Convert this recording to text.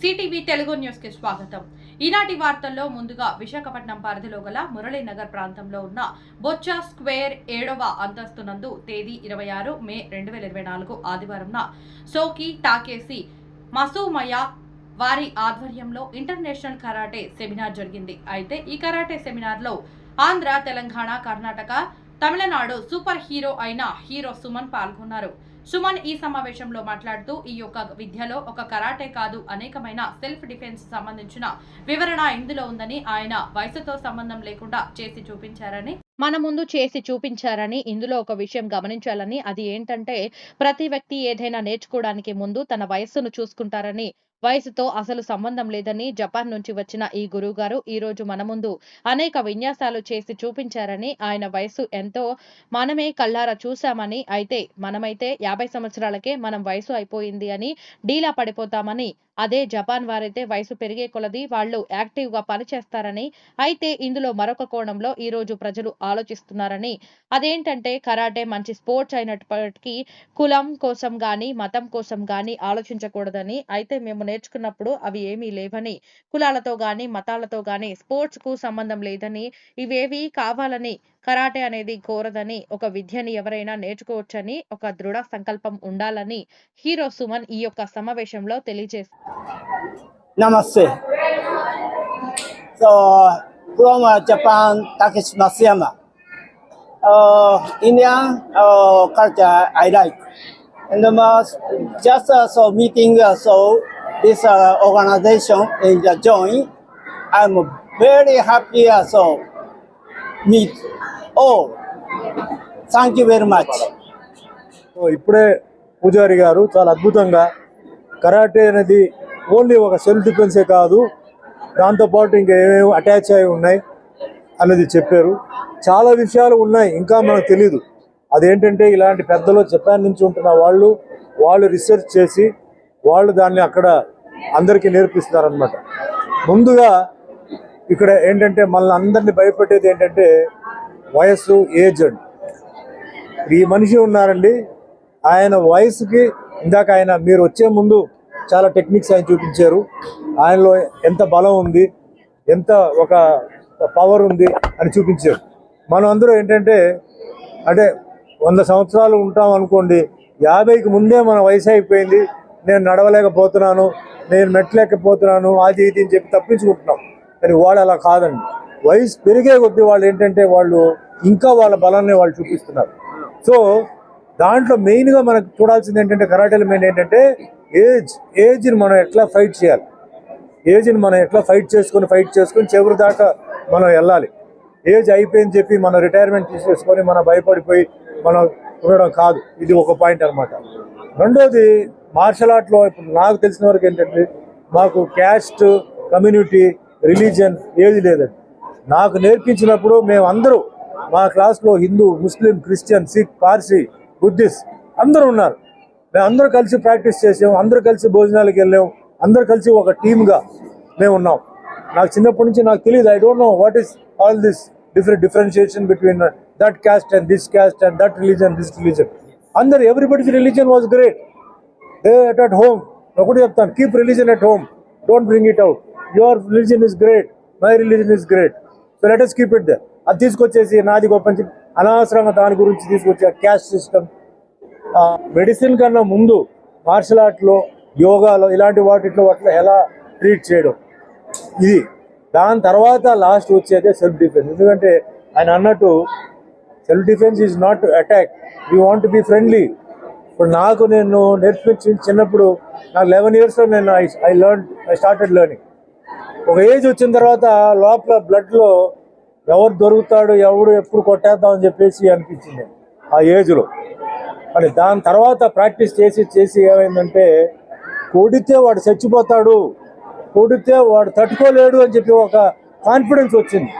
CTV Telugu న్యూస్కి స్వాగతం. ఈనాటి వార్తల్లో ముందుగా విశాఖపట్నం పరిధిలో గల మురళీనగర్ ప్రాంతంలో ఉన్న బొచ్చా స్క్వేర్ ఏడవ అంతస్తునందు తేదీ ఇరవై ఆరు మే రెండు వేల ఇరవై నాలుగు ఆదివారంన సోకి టాకేసి మసూమయ వారి ఆధ్వర్యంలో ఇంటర్నేషనల్ కరాటే సెమినార్ జరిగింది. అయితే ఈ కరాటే సెమినార్లో ఆంధ్ర తెలంగాణ కర్ణాటక తమిళనాడు సూపర్ హీరో అయిన హీరో సుమన్ పాల్గొన్నారు. సుమన్ ఈ సమావేశంలో మాట్లాడుతూ ఈ యొక్క విద్యలో ఒక కరాటే కాదు అనేకమైన సెల్ఫ్ డిఫెన్స్ సంబంధించిన వివరణ ఇందులో ఉందని ఆయన వయసుతో సంబంధం లేకుండా చేసి చూపించారని. మన ముందు చేసి చూపించారని ఇందులో ఒక విషయం గమనించాలని అది ఏంటంటే ప్రతి వ్యక్తి ఏదైనా నేర్చుకోవడానికి ముందు తన వయస్సును చూసుకుంటారని వయసుతో అసలు సంబంధం లేదని జపాన్ నుంచి వచ్చిన ఈ గురువు గారు ఈ రోజు మన ముందు అనేక విన్యాసాలు చేసి చూపించారని ఆయన వయసు ఎంతో మనమే కళ్ళారా చూశామని అయితే మనమైతే యాభై సంవత్సరాలకే మనం వయసు అయిపోయింది అని డీలా పడిపోతామని అదే జపాన్ వారైతే వయసు పెరిగే కొలది వాళ్ళు యాక్టివ్గా పనిచేస్తారని అయితే ఇందులో మరొక కోణంలో ఈ రోజు ప్రజలు ఆలోచిస్తున్నారని. అదేంటంటే కరాటే మంచి స్పోర్ట్స్ అయినప్పటికీ కులం కోసం గాని మతం కోసం గాని ఆలోచించకూడదని అయితే మేము నేర్చుకున్నప్పుడు అవి ఏమీ లేవని కులాలతో గాని మతాలతో గాని స్పోర్ట్స్కు సంబంధం లేదని ఇవేవి కావాలని కరాటే అనేది కోరదని ఒక విద్యని ఎవరైనా నేర్చుకోవచ్చని ఒక దృఢ సంకల్పం ఉండాలని హీరో సుమన్ ఈ యొక్క సమావేశంలో తెలియజేస్తారు Very happy as so meet. Oh thank you very much so ఇప్పుడే పూజారి గారు చాలా అద్భుతంగా కరాటే అనేది ఓన్లీ ఒక సెల్ఫ్ డిఫెన్సే కాదు దాంతోపాటు ఇంకా ఏమేమి అటాచ్ అయి ఉన్నాయి అనేది చెప్పారు. చాలా విషయాలు ఉన్నాయి ఇంకా మనకు తెలియదు అదేంటంటే ఇలాంటి పెద్దలు జపాన్ నుంచి ఉంటున్న వాళ్ళు వాళ్ళు రీసెర్చ్ చేసి వాళ్ళు దాన్ని అక్కడ అందరికీ నేర్పిస్తున్నారనమాట ముందుగా ఇక్కడ ఏంటంటే మనల్ని అందరినీ భయపెట్టేది ఏంటంటే వయస్సు ఏజ్డ్ ఈ మనిషి ఉన్నారండి. ఆయన వయసుకి ఇందాక ఆయన మీరు వచ్చే ముందు చాలా టెక్నిక్స్ ఆయన చూపించారు. ఆయనలో ఎంత బలం ఉంది ఎంత ఒక పవర్ ఉంది అని చూపించారు. మనం అందరూ ఏంటంటే అంటే వంద సంవత్సరాలు ఉంటాం అనుకోండి యాభైకి ముందే మన వయసు అయిపోయింది నేను నడవలేకపోతున్నాను నేను మెట్టలేకపోతున్నాను అది ఇది అని చెప్పి తప్పించుకుంటున్నాం. కానీ వాడు అలా కాదండి. వయసు పెరిగే కొద్దీ వాళ్ళు ఏంటంటే వాళ్ళు ఇంకా వాళ్ళ బలాన్ని వాళ్ళు చూపిస్తున్నారు. సో దాంట్లో మెయిన్గా మనకు చూడాల్సింది ఏంటంటే కరాటేలో మెయిన్ ఏంటంటే ఏజ్ ఏజ్ని మనం ఎట్లా ఫైట్ చేయాలి? ఏజ్ని మనం ఎట్లా ఫైట్ చేసుకొని ఫైట్ చేసుకొని చివరి దాకా మనం వెళ్ళాలి. ఏజ్ అయిపోయింది చెప్పి మనం రిటైర్మెంట్ తీసేసుకొని మనం భయపడిపోయి మనం ఉండడం కాదు. ఇది ఒక పాయింట్ అన్నమాట. రెండోది మార్షల్ ఆర్ట్లో ఇప్పుడు నాకు తెలిసిన వరకు ఏంటంటే మాకు క్యాస్ట్ కమ్యూనిటీ రిలీజియన్ ఏది లేదండి. నాకు నేర్పించినప్పుడు మేము అందరూ మా క్లాస్లో Hindu Muslim Christian Sikh Parsi Buddhist అందరూ ఉన్నారు. మేము అందరూ కలిసి ప్రాక్టీస్ చేసాం అందరూ కలిసి భోజనాలకు వెళ్ళాం అందరూ కలిసి ఒక టీమ్గా మేము ఉన్నాం. నాకు చిన్నప్పటి నుంచి నాకు తెలియదు I don't know what is all this different differentiation between that caste and this caste and that religion this religion అందరు everybody's religion was great at at home ఒకటి చెప్తాను keep religion at home don't bring it out your religion is great my religion is great so let keep it అది తీసుకొచ్చేసి నాది గొప్ప అనవసరంగా దాని గురించి తీసుకొచ్చే క్యాస్ట్ సిస్టమ్. మెడిసిన్ కన్నా ముందు మార్షల్ ఆర్ట్లో యోగాలో ఇలాంటి వాటిలో వాటిలో ఎలా ట్రీట్ చేయడం? ఇది. దాని తర్వాత లాస్ట్ వచ్చేదే సెల్ఫ్ డిఫెన్స్. ఎందుకంటే ఆయన అన్నట్టు self defence is not attack. You want be friendly ఇప్పుడు నాకు నేను నేర్పించి చిన్నప్పుడు నాకు లెవెన్ ఇయర్స్లో నేను I I learn I started learning ఒక ఏజ్ వచ్చిన తర్వాత లోపల బ్లడ్లో ఎవరు దొరుకుతాడు ఎవడు ఎప్పుడు కొట్టేద్దాం అని చెప్పేసి అనిపించింది ఆ ఏజ్లో అని దాని తర్వాత ప్రాక్టీస్ చేసి చేసి ఏమైందంటే కొడితే వాడు చచ్చిపోతాడు కొడితే వాడు తట్టుకోలేడు అని చెప్పి ఒక కాన్ఫిడెన్స్ వచ్చింది.